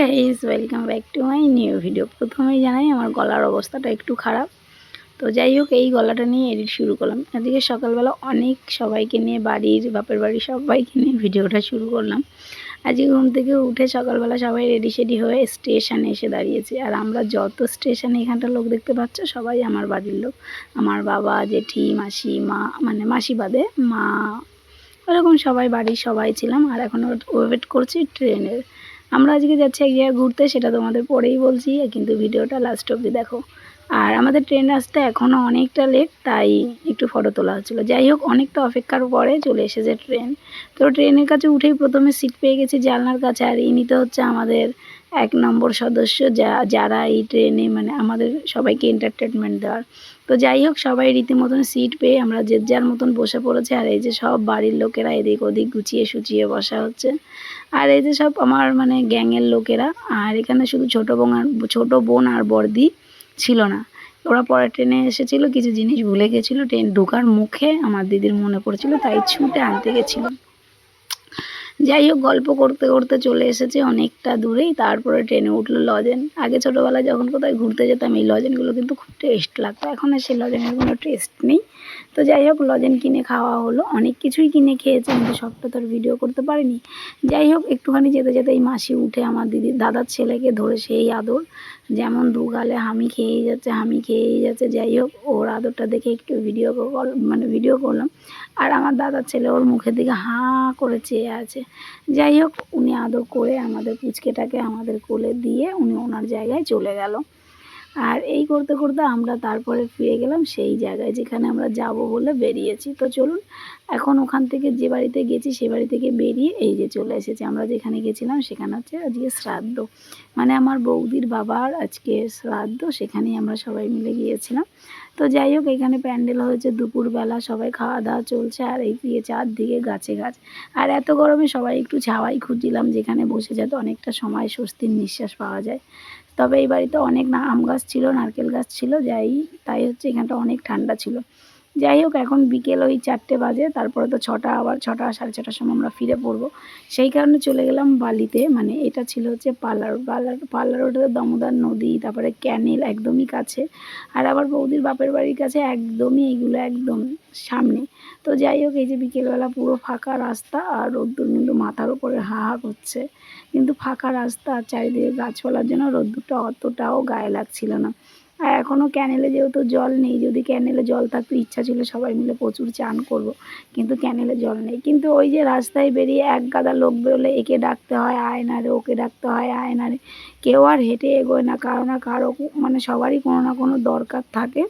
Guys welcome back to my new video প্রথমেই জানাই, আমার গলার অবস্থাটা একটু খারাপ। তো যাই হোক, এই গলাটা নিয়ে এডিট শুরু করলাম। আজকে সকালবেলা অনেক সবাইকে নিয়ে বাড়ির বাপের বাড়ির সবাইকে নিয়ে ভিডিওটা শুরু করলাম। আজকে ঘুম থেকে উঠে সকালবেলা সবাই রেডি সেডি হয়ে স্টেশনে এসে দাঁড়িয়েছে। আর আমরা যত স্টেশনে এখানটা লোক দেখতে পাচ্ছ, সবাই আমার বাড়ির লোক। আমার বাবা, জেঠি, মাসি, মা মানে মাসি বাদে মা। ওরকম সবাই বাড়ির সবাই ছিলাম। আর এখন ওয়েট করছি ট্রেনের আমরা আজকে যাচ্ছি এক জায়গায় ঘুরতে, সেটা তোমাদের পরেই বলছি, কিন্তু ভিডিওটা লাস্ট অবধি দেখো। আর আমাদের ট্রেন আসতে এখনও অনেকটা লেট তাই একটু ফটো তোলা হচ্ছিল। যাই হোক, অনেকটা অপেক্ষার পরে চলে এসেছে ট্রেন তো ট্রেনের কাছে উঠেই প্রথমে সিট পেয়ে গেছি জানলার কাছে, আর ইনি তো হচ্ছে আমাদের এক নম্বর সদস্য যা, যারা এই ট্রেনে মানে আমাদের সবাইকে এন্টারটেনমেন্ট দেওয়ার। তো যাই হোক, সবাই রীতিমতন সিট পেয়ে আমরা যে যার মতন বসে পড়েছে, আর এই যে সব বাড়ির লোকেরা এদিক ওদিক গুছিয়ে সুচিয়ে বসা হচ্ছে। আর এই যে সব আমার মানে গ্যাংয়ের লোকেরা, আর এখানে শুধু ছোটো বোন আর, ছোটো বোন আর বর্দি ছিল না। ওরা পরে ট্রেনে এসেছিল, কিছু জিনিস ভুলে গেছিল ট্রেন ঢোকার মুখে আমার দিদির মনে পড়েছিল, তাই ছুটে আনতে গেছিল যাই হোক, গল্প করতে করতে চলে এসেছে অনেকটা দূরেই। তারপরে ট্রেনে উঠল লজেন। আগে ছোটোবেলায় যখন কোথায় ঘুরতে যেতাম, এই লজেনগুলো কিন্তু খুব টেস্ট লাগতো। এখন আর সেই লজেনের কোনো টেস্ট নেই। তো যাই হোক, লজেন কিনে খাওয়া হলো। অনেক কিছুই কিনে খেয়েছে, কিন্তু সবটা তো ভিডিও করতে পারিনি। যাই হোক, একটুখানি যেতে যেতে এই মাসি উঠে আমার দিদি, দাদার ছেলেকে ধরে সেই আদর। যেমন দু গালে হামি খেয়েই যাচ্ছে, হামি খেয়েই যাচ্ছে। যাই হোক, ওর আদরটা দেখে একটু ভিডিও কল মানে ভিডিও করলাম। আর আমার দাদার ছেলে ওর মুখের দিকে হাঁ করে চেয়ে আছে। যাই হোক, উনি আদর করে আমাদের পুচকেটাকে আমাদের কোলে দিয়ে উনি ওনার জায়গায় চলে গেল। আর এই করতে করতে আমরা তারপরে ফিরে গেলাম সেই জায়গায় যেখানে আমরা যাব বলে বেরিয়েছি। তো চলুন, এখন ওখান থেকে যে বাড়িতে গেছি সে বাড়ি থেকে বেরিয়ে এই যে চলে এসেছি। আমরা যেখানে গেছিলাম সেখানে হচ্ছে আজকে শ্রাদ্ধ। মানে আমার বৌদির বাবার আজকে শ্রাদ্ধ, সেখানেই আমরা সবাই মিলে গিয়েছিলাম। তো যাই হোক, এখানে প্যান্ডেল হয়েছে দুপুরবেলা, সবাই খাওয়া দাওয়া চলছে আর এই দিয়ে চারদিকে গাছে গাছ। আর এত গরমে সবাই একটু ছাওয়াই খুঁজছিলাম যেখানে বসে যাতে অনেকটা সময় স্বস্তির নিঃশ্বাস পাওয়া যায়। তবে এই বাড়িতে অনেক না আম গাছ ছিল, নারকেল গাছ ছিল, যাই তাই হচ্ছে এখানটা অনেক ঠান্ডা ছিল। যাই হোক, এখন বিকেল ওই চারটে বাজে, তারপরে তো ছটা, আবার ছটা, সাড়ে ছটার সময় আমরা ফিরে পড়ব। সেই কারণে চলে গেলাম বালিতে মানে এটা ছিল হচ্ছে পার্লার পার্লার পার্লার ওটা দামোদর নদী, তারপরে ক্যানেল একদমই কাছে। আর আবার বৌদির বাপের বাড়ির কাছে একদমই এগুলো একদম সামনে। তো যাই হোক, এই যে বিকেলবেলা পুরো ফাঁকা রাস্তা আর রোদ্দুর কিন্তু মাথার উপরে হা হা করছে। কিন্তু ফাঁকা রাস্তা আর চারিদিকে গাছপালার জন্য রোদ্দুরটা অতটাও গায়ে লাগছিল না। আর এখনও ক্যানেলে যেহেতু জল নেই, যদি ক্যানেলে জল থাকতো, ইচ্ছা ছিল সবাই মিলে প্রচুর চান করব। কিন্তু ক্যানেলে জল নেই। কিন্তু ওই যে রাস্তায় বেরিয়ে এক গাদা লোক বেরোলে একে ডাকতে হয় আয়নারে ওকে ডাকতে হয় আয়নারে কেউ আর হেঁটে এগোয় না, কারও না কারও মানে সবারই কোনো না কোনো দরকার থাকে।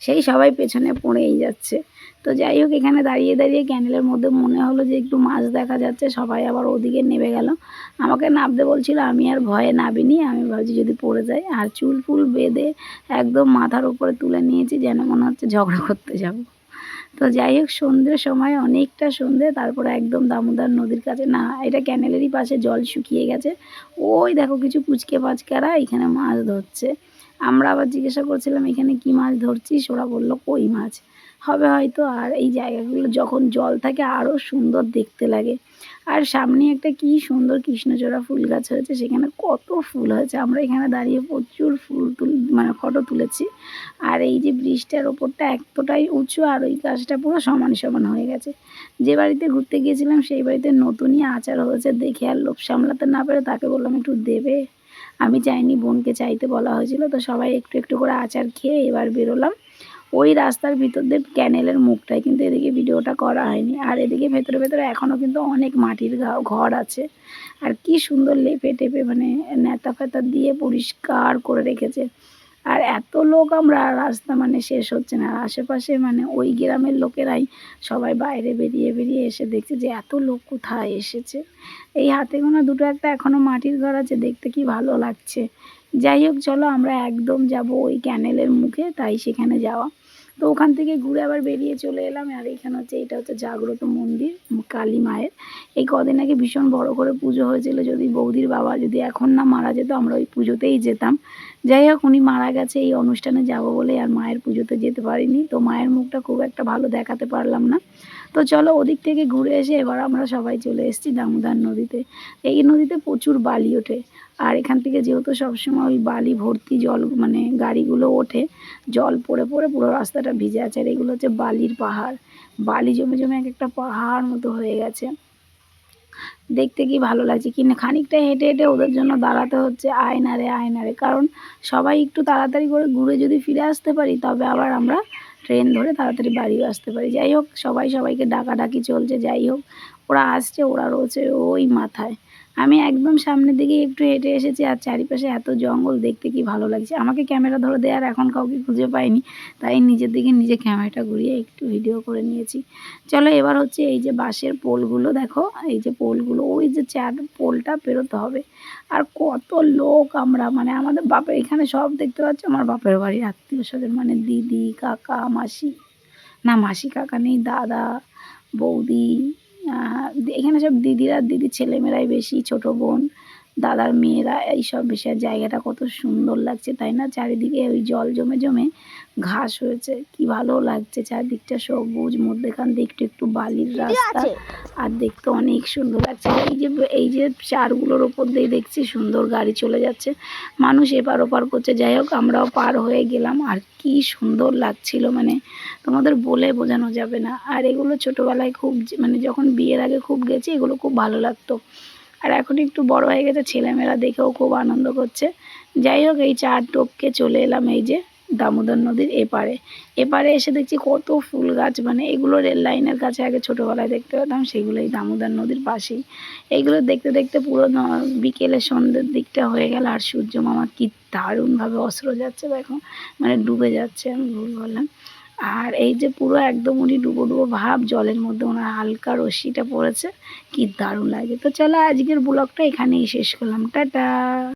সেই সবাই পেছনে পড়েই যাচ্ছে। তো যাই হোক, এখানে দাঁড়িয়ে দাঁড়িয়ে ক্যানেলের মধ্যে মনে হলো যে একটু মাছ দেখা যাচ্ছে, সবাই আবার ওদিকে নেমে গেল। আমাকে নামতে বলছিল, আমি আর ভয়ে নাবিনি, আমি ভাবছি যদি পড়ে যাই আর চুল ফুল বেঁধে একদম মাথার উপরে তুলে নিয়েছি, যেন মনে হচ্ছে ঝগড়া করতে যাব। তো যাই হোক, সন্ধ্যের সময়, অনেকটা সন্ধ্যে তারপরে একদম দামোদর নদীর কাছে, না, এটা ক্যানেলেরই পাশে জল শুকিয়ে গেছে। ওই দেখো কিছু পুচকে পাচকারা এখানে মাছ ধরছে। আমরা আবার জিজ্ঞাসা করছিলাম, এখানে কি মাছ ধরছিস? ওরা বলল, কই মাছ? হবে হয়তো। আর এই জায়গাগুলো যখন জল থাকে আরও সুন্দর দেখতে লাগে। আর সামনে একটা কি সুন্দর কৃষ্ণচূড়া ফুল গাছ হয়েছে, সেখানে কত ফুল হয়েছে। আমরা এখানে দাঁড়িয়ে প্রচুর ফুল তুল মানে ফটো তুলেছি। আর এই যে ব্রিজটার ওপরটা এতটাই উঁচু, আর ওই গাছটা পুরো সমান সমান হয়ে গেছে। যে বাড়িতে ঘুরতে গিয়েছিলাম, সেই বাড়িতে নতুনই আচার হয়েছে। দেখে আর লোভ সামলাতে না পেরে তাকে বললাম, একটু দেবে? আমি চাইনি, বোনকে চাইতে বলা হয়েছিল। তো সবাই একটু একটু করে আচার খেয়ে এবার বেরোলাম। ওই রাস্তার ভিতর দিয়ে ক্যানেলের মুখটায় কিন্তু এদিকে ভিডিওটা করা হয়নি। আর এদিকে ভেতরে ভেতরে এখনও কিন্তু অনেক মাটির ঘর আছে। আর কি সুন্দর লেপে টেপে মানে নেতা ফেতা দিয়ে পরিষ্কার করে রেখেছে। আর এত লোক আমরা রাস্তা মানে শেষ হচ্ছে না। আশেপাশে মানে ওই গ্রামের লোকেরাই সবাই বাইরে বেরিয়ে বেরিয়ে এসে দেখছে যে এত লোক কোথায় এসেছে। এই হাতে গোনা দুটো একটা এখনও মাটির ঘর আছে, দেখতে কি ভালো লাগছে। যাই হোক, চলো আমরা একদম যাব ওই ক্যানেলের মুখে, তাই সেখানে যাওয়া। তো ওখান থেকে ঘুরে আবার বেরিয়ে চলে এলাম। আর এখানে হচ্ছে, এটা হচ্ছে জাগ্রত মন্দির, কালী মায়ের। এই কদিন আগে ভীষণ বড় করে পুজো হয়েছিল। যদি বৌদির বাবা যদি এখন না মারা যেত, আমরা ওই পুজোতেই যেতাম। যাই হোক, উনি মারা গেছে, এই অনুষ্ঠানে যাব বলে আর মায়ের পুজোতে যেতে পারিনি। তো মায়ের মুখটা খুব একটা ভালো দেখাতে পারলাম না। তো চলো ওদিক থেকে ঘুরে এসে এবার আমরা সবাই চলে এসেছি দামোদর নদীতে। এই নদীতে প্রচুর বালি ওঠে। আর এখান থেকে যেহেতু সবসময় ওই বালি ভর্তি জল মানে গাড়িগুলো ওঠে, জল পড়ে পড়ে পুরো রাস্তাটা ভিজে আছে। আর এগুলো হচ্ছে বালির পাহাড়। বালি জমে জমে এক একটা পাহাড় মতো হয়ে গেছে। দেখতে কি ভালো লাগছে? কিনা খানিকটা হেঁটে হেঁটে ওদের জন্য দাঁড়াতে হচ্ছে আয়নারে আয়নারে কারণ সবাই একটু তাড়াতাড়ি করে ঘুরে যদি ফিরে আসতে পারি, তবে আবার আমরা ট্রেন ধরে তাড়াতাড়ি বাড়িও আসতে পারি। যাই হোক, সবাই সবাইকে ডাকাডাকি চলছে, যাই হোক। ওরা আসছে, ওরা রয়েছে ওই মাথায়। আমি একদম সামনের দিকে একটু হেঁটে এসেছি আর চারিপাশে এত জঙ্গল দেখতে কি ভালো লাগছে। আমাকে ক্যামেরা ধরে দেওয়ার এখন কাউকে খুঁজে পাইনি। তাই নিজের দিকে নিজে ক্যামেরাটা ঘুরিয়ে একটু ভিডিও করে নিয়েছি। চলো এবার হচ্ছে এই যে বাঁশের পোলগুলো দেখো। এই যে পোলগুলো, ওই যে চার পোলটা পেরোতে হবে। আর কত লোক আমরা মানে আমাদের বাপের, এখানে সব দেখতে পাচ্ছি? আমার বাপের বাড়ির আত্মীয় স্বজন মানে দিদি, কাকা, মাসি। না, মাসি, কাকা নেই, দাদা, বৌদি এখানে সব দিদিরা দিদি ছেলেমেয়েরাই বেশি ছোট বোন। দাদার মেয়েরা এইসব বিষয়ের জায়গাটা কত সুন্দর লাগছে তাই না? চারিদিকে ওই জল জমে জমে ঘাস হয়েছে কি ভালো লাগছে চারদিকটা সবুজ মধ্যেখান দিয়ে একটু একটু বালির রাস্তা আর দেখতে অনেক সুন্দর লাগছে। এই যে এই যে চারগুলোর ওপর দিয়ে দেখছি সুন্দর গাড়ি চলে যাচ্ছে। মানুষ এপার ওপার করছে। যাই হোক আমরাও পার হয়ে গেলাম। আর কি সুন্দর লাগছিল মানে তোমাদের বলে বোঝানো যাবে না। আর এগুলো ছোটোবেলায় খুব মানে যখন বিয়ের আগে খুব গেছি এগুলো খুব ভালো লাগতো। আর এখন একটু বড় হয়ে গেছে, ছেলেমেয়েরা দেখেও খুব আনন্দ করছে। যাই হোক, এই চার টোপকে চলে এলাম এই যে দামোদর নদীর এপারে। এপারে এসে দেখছি কত ফুল গাছ মানে এগুলো রেল লাইনের কাছে আগে ছোটোবেলায় দেখতে পেতাম সেগুলো এই দামোদর নদীর পাশেই। এইগুলো দেখতে দেখতে পুরো বিকেলে সন্ধ্যের দিকটা হয়ে গেল, আর সূর্য মামা কি দারুণভাবে অস্ত্র যাচ্ছে দেখো মানে ডুবে যাচ্ছে, আমি ভুল বললাম। আর এই যে পুরো একদম উনি ডুবো ডুবো ভাব, জলের মধ্যে ওনার হালকা রশ্মিটা পড়েছে, কি দারুণ লাগে। তো চলো আজকের ব্লগটা এখানেই শেষ করলাম। টাটা!